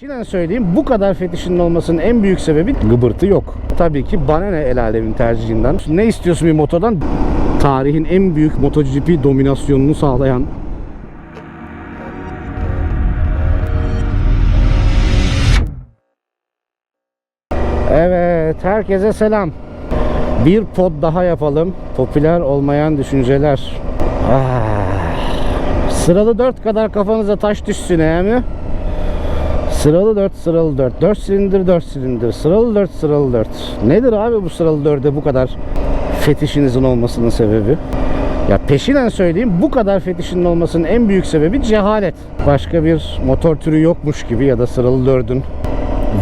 Şimdiden söyleyeyim bu kadar fetişinin olmasının en büyük sebebi gıbırtı yok. Tabii ki bana ne el alemin tercihinden. Ne istiyorsun bir motordan? Tarihin en büyük MotoGP dominasyonunu sağlayan Evet, herkese selam. Bir pod daha yapalım. Popüler olmayan düşünceler. Ah, sıralı 4 kadar kafanıza taş düşsün he mi? Sıralı 4, sıralı 4. 4 silindir, 4 silindir. Sıralı 4, sıralı 4. Nedir abi bu sıralı 4'e bu kadar fetişinizin olmasının sebebi? Ya peşinen söyleyeyim bu kadar fetişinin olmasının en büyük sebebi cehalet. Başka bir motor türü yokmuş gibi ya da sıralı 4'ün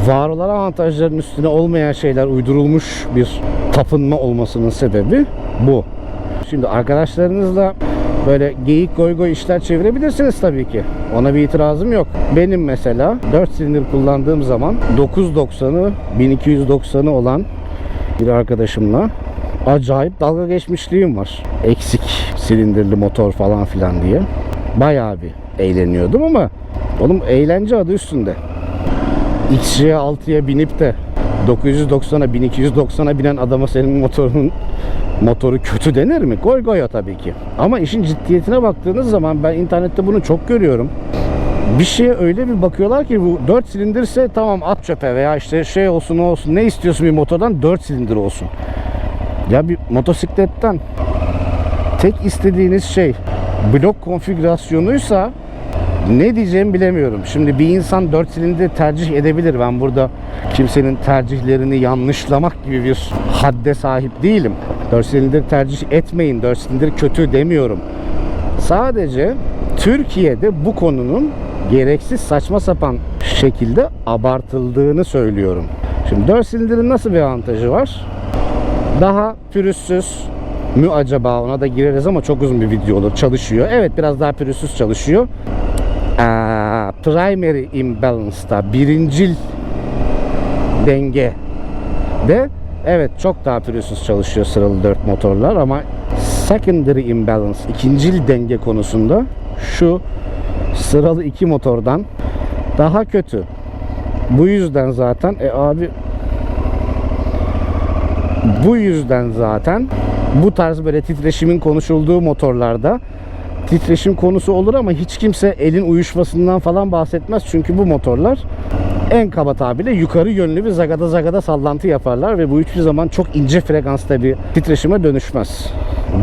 var olan avantajların üstüne olmayan şeyler uydurulmuş bir tapınma olmasının sebebi bu. Şimdi arkadaşlarınızla böyle geyik goy goy işler çevirebilirsiniz tabii ki. Ona bir itirazım yok. Benim mesela 4 silindir kullandığım zaman 990'ı 1290'ı olan bir arkadaşımla acayip dalga geçmişliğim var. Eksik silindirli motor falan filan diye. Bayağı bir eğleniyordum ama oğlum eğlence adı üstünde. XJ6'ya binip de 990'a 1290'a binen adama senin motorun motoru kötü denir mi? Goy goya tabii ki. Ama işin ciddiyetine baktığınız zaman ben internette bunu çok görüyorum. Bir şeye öyle bir bakıyorlar ki bu 4 silindirse tamam at çöpe veya işte şey olsun olsun ne istiyorsun bir motordan 4 silindir olsun. Ya bir motosikletten tek istediğiniz şey blok konfigürasyonuysa ne diyeceğimi bilemiyorum. Şimdi bir insan 4 silindir tercih edebilir. Ben burada kimsenin tercihlerini yanlışlamak gibi bir hadde sahip değilim. 4 silindir tercih etmeyin. 4 silindir kötü demiyorum. Sadece Türkiye'de bu konunun gereksiz saçma sapan şekilde abartıldığını söylüyorum. Şimdi 4 silindirin nasıl bir avantajı var? Daha pürüzsüz mü acaba ona da gireriz ama çok uzun bir video olur. Çalışıyor. Evet biraz daha pürüzsüz çalışıyor. Aa, primary imbalance'da birincil denge de evet çok daha pürüzsüz çalışıyor sıralı 4 motorlar ama secondary imbalance ikincil denge konusunda şu sıralı 2 motordan daha kötü. Bu yüzden zaten e abi bu yüzden zaten bu tarz böyle titreşimin konuşulduğu motorlarda titreşim konusu olur ama hiç kimse elin uyuşmasından falan bahsetmez. Çünkü bu motorlar en kaba tabirle yukarı yönlü bir zagada zagada sallantı yaparlar ve bu hiçbir zaman çok ince frekansta bir titreşime dönüşmez.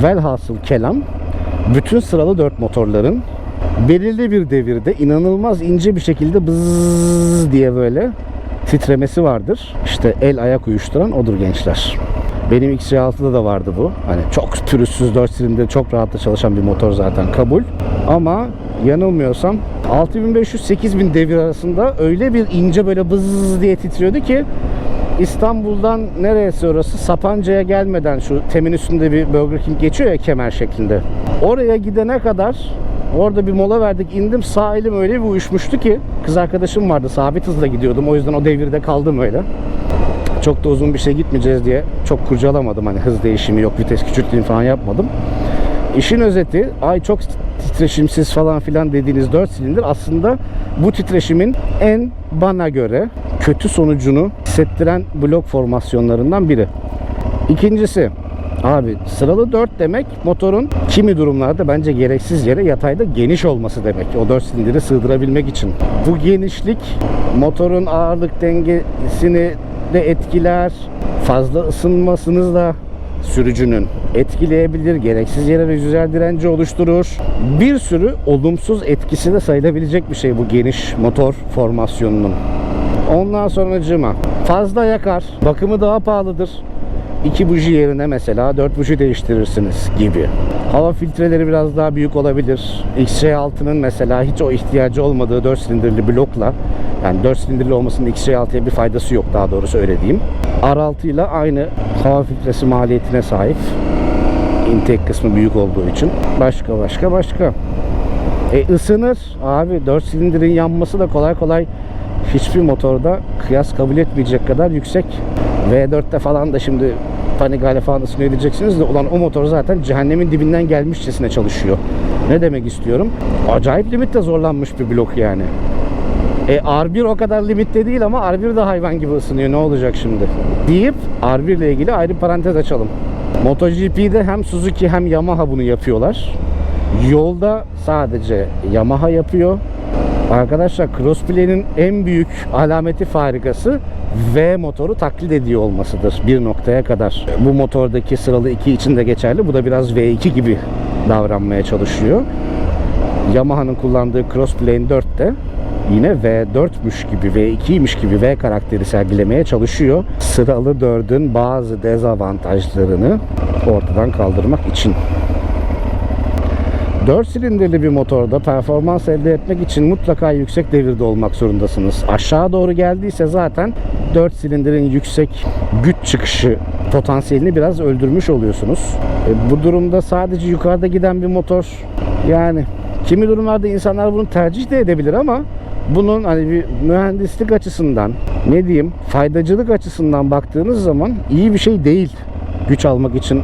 Velhasıl kelam bütün sıralı 4 motorların belirli bir devirde inanılmaz ince bir şekilde bızz diye böyle titremesi vardır. İşte el ayak uyuşturan odur gençler. Benim XC6'da da vardı bu. Hani çok pürüzsüz 4 silindir çok rahatla çalışan bir motor zaten kabul. Ama yanılmıyorsam 6500-8000 devir arasında öyle bir ince böyle bızz diye titriyordu ki İstanbul'dan neresi orası? Sapanca'ya gelmeden şu temin üstünde bir Burger King geçiyor ya kemer şeklinde. Oraya gidene kadar orada bir mola verdik indim sağ elim öyle bir uyuşmuştu ki kız arkadaşım vardı sabit hızla gidiyordum o yüzden o devirde kaldım öyle. Çok da uzun bir şey gitmeyeceğiz diye çok kurcalamadım hani hız değişimi yok vites küçülteyim falan yapmadım. İşin özeti ay çok titreşimsiz falan filan dediğiniz 4 silindir aslında bu titreşimin en bana göre kötü sonucunu hissettiren blok formasyonlarından biri. İkincisi Abi sıralı 4 demek motorun kimi durumlarda bence gereksiz yere yatayda geniş olması demek. O 4 silindiri sığdırabilmek için. Bu genişlik motorun ağırlık dengesini de etkiler. Fazla ısınmasınız da sürücünün etkileyebilir, gereksiz yere rüzgar direnci oluşturur. Bir sürü olumsuz etkisi de sayılabilecek bir şey bu geniş motor formasyonunun. Ondan sonracığıma fazla yakar, bakımı daha pahalıdır. 2 buji yerine mesela 4 buji değiştirirsiniz gibi. Hava filtreleri biraz daha büyük olabilir. XJ6'nın mesela hiç o ihtiyacı olmadığı 4 silindirli blokla yani 4 silindirli olmasının XJ6'ya bir faydası yok daha doğrusu öyle diyeyim. R6 ile aynı hava filtresi maliyetine sahip. Intake kısmı büyük olduğu için. Başka başka başka. E ısınır. Abi 4 silindirin yanması da kolay kolay hiçbir motorda kıyas kabul etmeyecek kadar yüksek. V4'te falan da şimdi Panigale falan ısınıyor diyeceksiniz de ulan o motor zaten cehennemin dibinden gelmişçesine çalışıyor. Ne demek istiyorum? Acayip limitte zorlanmış bir blok yani. E R1 o kadar limitte değil ama R1 de hayvan gibi ısınıyor. Ne olacak şimdi? Deyip R1 ile ilgili ayrı parantez açalım. MotoGP'de hem Suzuki hem Yamaha bunu yapıyorlar. Yolda sadece Yamaha yapıyor. Arkadaşlar Crossplay'nin en büyük alameti farikası V motoru taklit ediyor olmasıdır bir noktaya kadar. Bu motordaki sıralı 2 için de geçerli. Bu da biraz V2 gibi davranmaya çalışıyor. Yamaha'nın kullandığı Crossplane 4'te yine V4'müş gibi, V2'ymiş gibi V karakteri sergilemeye çalışıyor. Sıralı 4'ün bazı dezavantajlarını ortadan kaldırmak için. 4 silindirli bir motorda performans elde etmek için mutlaka yüksek devirde olmak zorundasınız. Aşağı doğru geldiyse zaten 4 silindirin yüksek güç çıkışı potansiyelini biraz öldürmüş oluyorsunuz. E, bu durumda sadece yukarıda giden bir motor yani kimi durumlarda insanlar bunu tercih de edebilir ama bunun hani bir mühendislik açısından ne diyeyim faydacılık açısından baktığınız zaman iyi bir şey değil güç almak için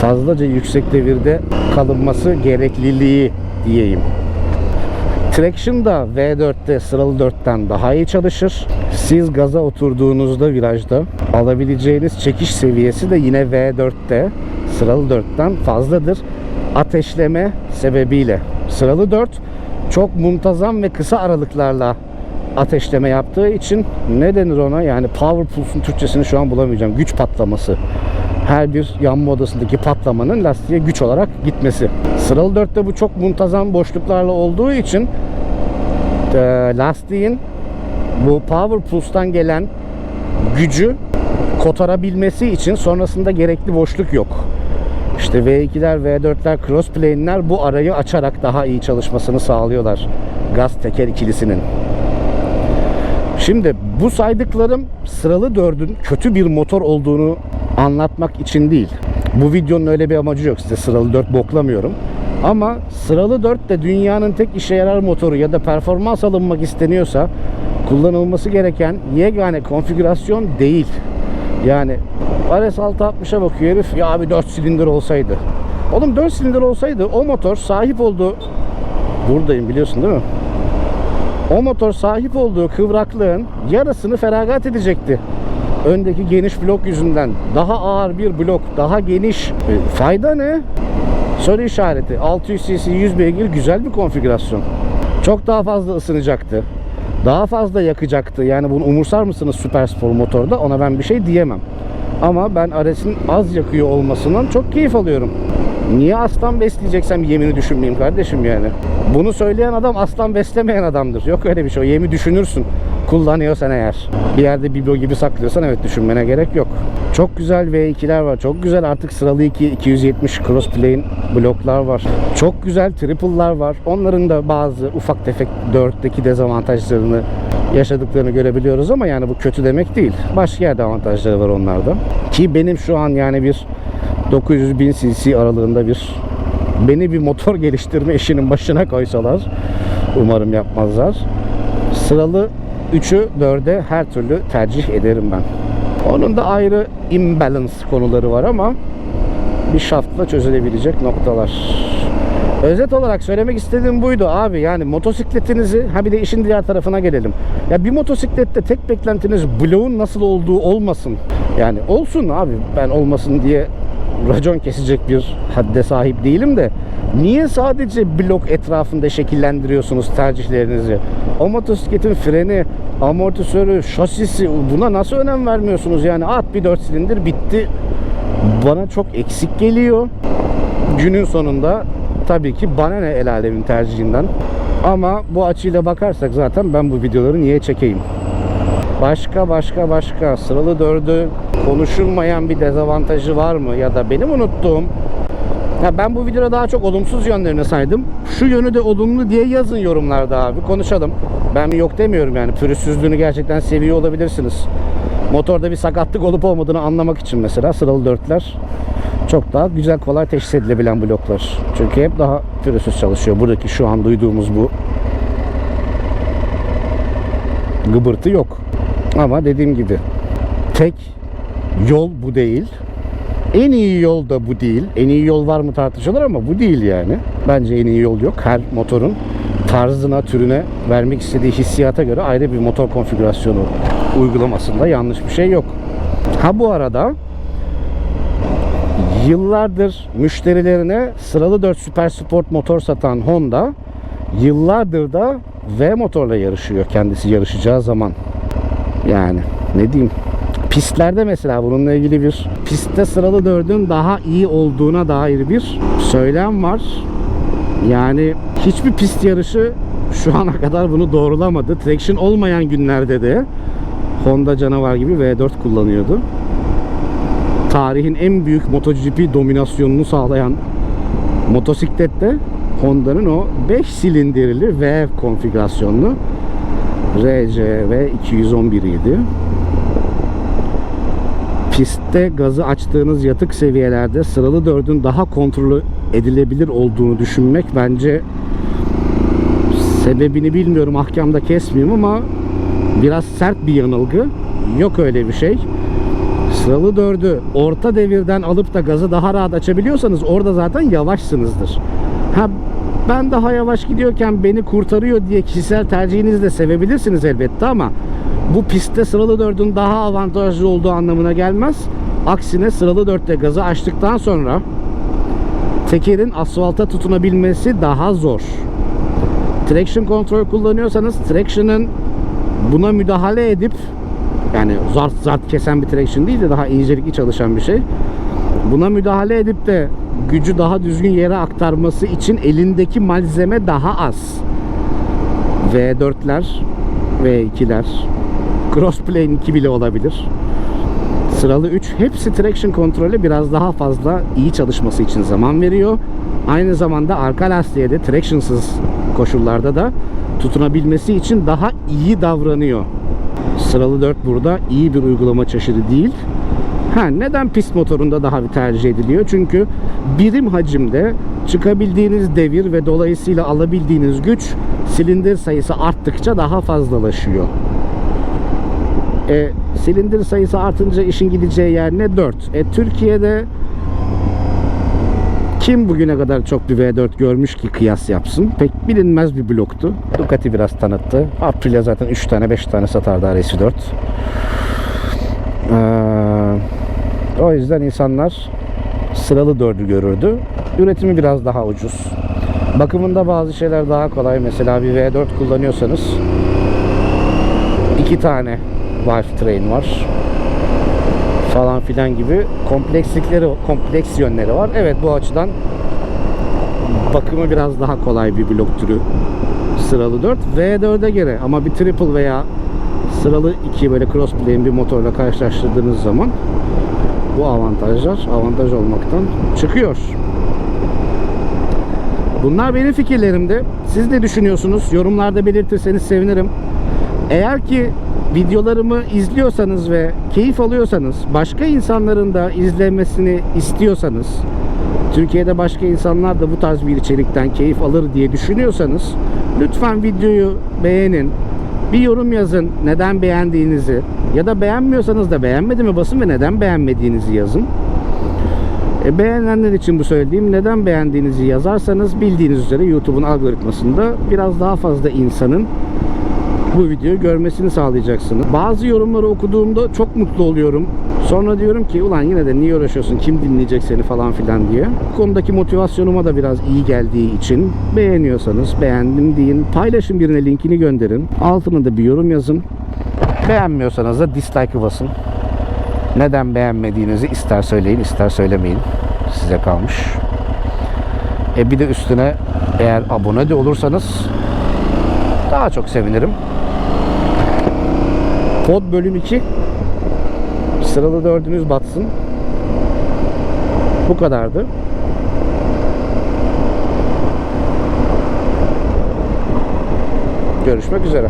fazlaca yüksek devirde kalınması gerekliliği diyeyim. Traction da V4'te sıralı 4'ten daha iyi çalışır. Siz gaza oturduğunuzda virajda alabileceğiniz çekiş seviyesi de yine V4'te sıralı 4'ten fazladır. Ateşleme sebebiyle. Sıralı 4 çok muntazam ve kısa aralıklarla ateşleme yaptığı için ne denir ona? Yani power pulse'un Türkçesini şu an bulamayacağım. Güç patlaması her bir yanma odasındaki patlamanın lastiğe güç olarak gitmesi. Sıralı 4'te bu çok muntazam boşluklarla olduğu için e, lastiğin bu power pulse'tan gelen gücü kotarabilmesi için sonrasında gerekli boşluk yok. İşte V2'ler, V4'ler, crossplane'ler bu arayı açarak daha iyi çalışmasını sağlıyorlar. Gaz teker ikilisinin. Şimdi bu saydıklarım sıralı 4'ün kötü bir motor olduğunu anlatmak için değil. Bu videonun öyle bir amacı yok. Size sıralı 4 boklamıyorum. Ama sıralı 4 de dünyanın tek işe yarar motoru ya da performans alınmak isteniyorsa kullanılması gereken yegane konfigürasyon değil. Yani RS660'a bakıyor herif ya abi 4 silindir olsaydı. Oğlum 4 silindir olsaydı o motor sahip olduğu buradayım biliyorsun değil mi? O motor sahip olduğu kıvraklığın yarısını feragat edecekti. Öndeki geniş blok yüzünden daha ağır bir blok, daha geniş. E, fayda ne? Soru işareti. 600 cc 100 beygir güzel bir konfigürasyon. Çok daha fazla ısınacaktı. Daha fazla yakacaktı. Yani bunu umursar mısınız süper spor motorda? Ona ben bir şey diyemem. Ama ben RS'in az yakıyor olmasından çok keyif alıyorum. Niye aslan besleyeceksem yemini düşünmeyeyim kardeşim yani. Bunu söyleyen adam aslan beslemeyen adamdır. Yok öyle bir şey. O yemi düşünürsün. Kullanıyorsan eğer. Bir yerde biblo gibi saklıyorsan evet düşünmene gerek yok. Çok güzel V2'ler var. Çok güzel artık sıralı 2 270 crossplane bloklar var. Çok güzel triple'lar var. Onların da bazı ufak tefek 4'teki dezavantajlarını yaşadıklarını görebiliyoruz ama yani bu kötü demek değil. Başka yerde avantajları var onlarda. Ki benim şu an yani bir 900 bin cc aralığında bir beni bir motor geliştirme işinin başına koysalar umarım yapmazlar. Sıralı 3'ü 4'e her türlü tercih ederim ben. Onun da ayrı imbalance konuları var ama bir şaftla çözülebilecek noktalar. Özet olarak söylemek istediğim buydu abi. Yani motosikletinizi ha bir de işin diğer tarafına gelelim. Ya bir motosiklette tek beklentiniz bloğun nasıl olduğu olmasın. Yani olsun abi ben olmasın diye racon kesecek bir hadde sahip değilim de niye sadece blok etrafında şekillendiriyorsunuz tercihlerinizi? O motosikletin freni, amortisörü, şasisi buna nasıl önem vermiyorsunuz? Yani at bir 4 silindir bitti. Bana çok eksik geliyor. Günün sonunda tabii ki bana ne el alemin tercihinden. Ama bu açıyla bakarsak zaten ben bu videoları niye çekeyim? Başka başka başka sıralı dördü konuşulmayan bir dezavantajı var mı? Ya da benim unuttuğum ya ben bu videoda daha çok olumsuz yönlerini saydım. Şu yönü de olumlu diye yazın yorumlarda abi. Konuşalım. Ben yok demiyorum yani. Pürüzsüzlüğünü gerçekten seviyor olabilirsiniz. Motorda bir sakatlık olup olmadığını anlamak için mesela sıralı dörtler çok daha güzel kolay teşhis edilebilen bloklar. Çünkü hep daha pürüzsüz çalışıyor. Buradaki şu an duyduğumuz bu gıbırtı yok. Ama dediğim gibi tek yol bu değil. En iyi yol da bu değil. En iyi yol var mı tartışılır ama bu değil yani. Bence en iyi yol yok. Her motorun tarzına, türüne vermek istediği hissiyata göre ayrı bir motor konfigürasyonu uygulamasında yanlış bir şey yok. Ha bu arada yıllardır müşterilerine sıralı 4 süper sport motor satan Honda yıllardır da V motorla yarışıyor kendisi yarışacağı zaman. Yani ne diyeyim pistlerde mesela bununla ilgili bir pistte sıralı 4'ün daha iyi olduğuna dair bir söylem var. Yani hiçbir pist yarışı şu ana kadar bunu doğrulamadı. Traction olmayan günlerde de Honda canavar gibi V4 kullanıyordu. Tarihin en büyük MotoGP dominasyonunu sağlayan motosiklette Honda'nın o 5 silindirli V konfigürasyonlu RCV 211 idi. Pistte gazı açtığınız yatık seviyelerde sıralı 4'ün daha kontrolü edilebilir olduğunu düşünmek bence sebebini bilmiyorum ahkamda kesmeyeyim ama biraz sert bir yanılgı. Yok öyle bir şey. Sıralı 4'ü orta devirden alıp da gazı daha rahat açabiliyorsanız orada zaten yavaşsınızdır. Ha ben daha yavaş gidiyorken beni kurtarıyor diye kişisel tercihinizi de sevebilirsiniz elbette ama bu pistte sıralı 4'ün daha avantajlı olduğu anlamına gelmez. Aksine sıralı 4'te gazı açtıktan sonra tekerin asfalta tutunabilmesi daha zor. Traction kontrol kullanıyorsanız traction'ın buna müdahale edip yani zart zart kesen bir traction değil de daha incelikli çalışan bir şey. Buna müdahale edip de gücü daha düzgün yere aktarması için elindeki malzeme daha az. V4'ler, V2'ler, Crossplane 2 bile olabilir. Sıralı 3 hepsi traction kontrolü biraz daha fazla iyi çalışması için zaman veriyor. Aynı zamanda arka lastiğe de tractionsız koşullarda da tutunabilmesi için daha iyi davranıyor. Sıralı 4 burada iyi bir uygulama çeşidi değil. Ha, neden pist motorunda daha bir tercih ediliyor? Çünkü birim hacimde çıkabildiğiniz devir ve dolayısıyla alabildiğiniz güç silindir sayısı arttıkça daha fazlalaşıyor. E, silindir sayısı artınca işin gideceği yer ne? 4. E, Türkiye'de kim bugüne kadar çok bir V4 görmüş ki kıyas yapsın? Pek bilinmez bir bloktu. Ducati biraz tanıttı. Aprilia zaten 3 tane 5 tane satardı RS4. Ee, o yüzden insanlar sıralı 4'ü görürdü. Üretimi biraz daha ucuz. Bakımında bazı şeyler daha kolay. Mesela bir V4 kullanıyorsanız iki tane valve train var falan filan gibi komplekslikleri, kompleks yönleri var. Evet bu açıdan bakımı biraz daha kolay bir blok türü sıralı 4. V4'e göre ama bir triple veya sıralı 2 böyle crossplane bir motorla karşılaştırdığınız zaman bu avantajlar avantaj olmaktan çıkıyor. Bunlar benim fikirlerimdi. Siz ne düşünüyorsunuz? Yorumlarda belirtirseniz sevinirim. Eğer ki videolarımı izliyorsanız ve keyif alıyorsanız, başka insanların da izlemesini istiyorsanız, Türkiye'de başka insanlar da bu tarz bir içerikten keyif alır diye düşünüyorsanız, lütfen videoyu beğenin, bir yorum yazın neden beğendiğinizi ya da beğenmiyorsanız da beğenmedi basın ve neden beğenmediğinizi yazın. E, beğenenler için bu söylediğim neden beğendiğinizi yazarsanız bildiğiniz üzere YouTube'un algoritmasında biraz daha fazla insanın bu videoyu görmesini sağlayacaksınız. Bazı yorumları okuduğumda çok mutlu oluyorum. Sonra diyorum ki ulan yine de niye uğraşıyorsun kim dinleyecek seni falan filan diye. Bu konudaki motivasyonuma da biraz iyi geldiği için beğeniyorsanız beğendim deyin. Paylaşın birine linkini gönderin. Altına da bir yorum yazın. Beğenmiyorsanız da dislike'ı basın. Neden beğenmediğinizi ister söyleyin ister söylemeyin. Size kalmış. E bir de üstüne eğer abone de olursanız daha çok sevinirim. Pod bölüm 2 Sıralı dördünüz batsın. Bu kadardı. Görüşmek üzere.